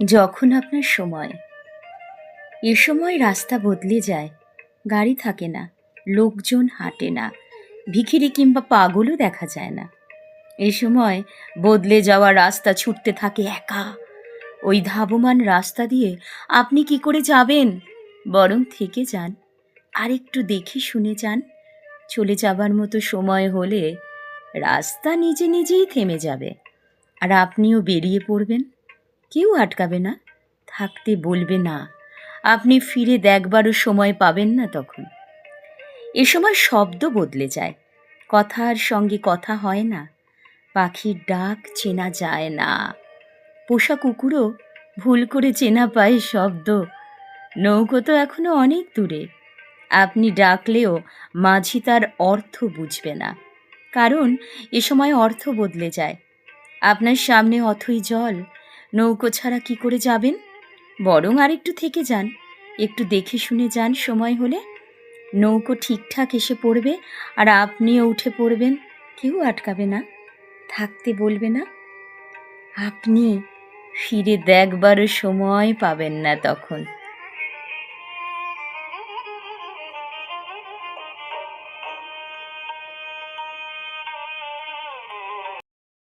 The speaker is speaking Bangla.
যখন আপনার সময়। এ সময় রাস্তা বদলে যায়, গাড়ি থাকে না, লোকজন হাঁটে না, ভিখিরি কিংবা পাগলও দেখা যায় না। এ সময় বদলে যাওয়া রাস্তা ছুটতে থাকে একা। ওই ধাবমান রাস্তা দিয়ে আপনি কি করে যাবেন? বরং থেকে যান আর একটু দেখে শুনে যান। চলে যাবার মতো সময় হলে রাস্তা নিজে নিজেই থেমে যাবে, আর আপনিও বেরিয়ে পড়বেন। কেউ আটকাবে না। থাকতে বলবে না। আপনি ফিরে দেখবারও সময় পাবেন না তখন। এ সময় শব্দ বদলে যায়। কথার সঙ্গে কথা হয় না। পাখির ডাক চেনা যায় না। পোষা কুকুরও ভুল করে চেনা পায় শব্দ। নৌকো তো এখনও অনেক দূরে। আপনি ডাকলেও মাঝি তার অর্থ বুঝবে না। কারণ এ সময় অর্থ বদলে যায়। আপনার সামনে অথই জল নৌকো ছাড়া কি করে যাবেন? বরং আর একটু থেকে যান। একটু দেখে শুনে যান সময় হলে। নৌকো ঠিকঠাক এসে পড়বে আর আপনিও উঠে পড়বেন। কেউ আটকাবে না। থাকতে বলবে না। আপনি ফিরে দেখবারও সময় পাবেন না তখন।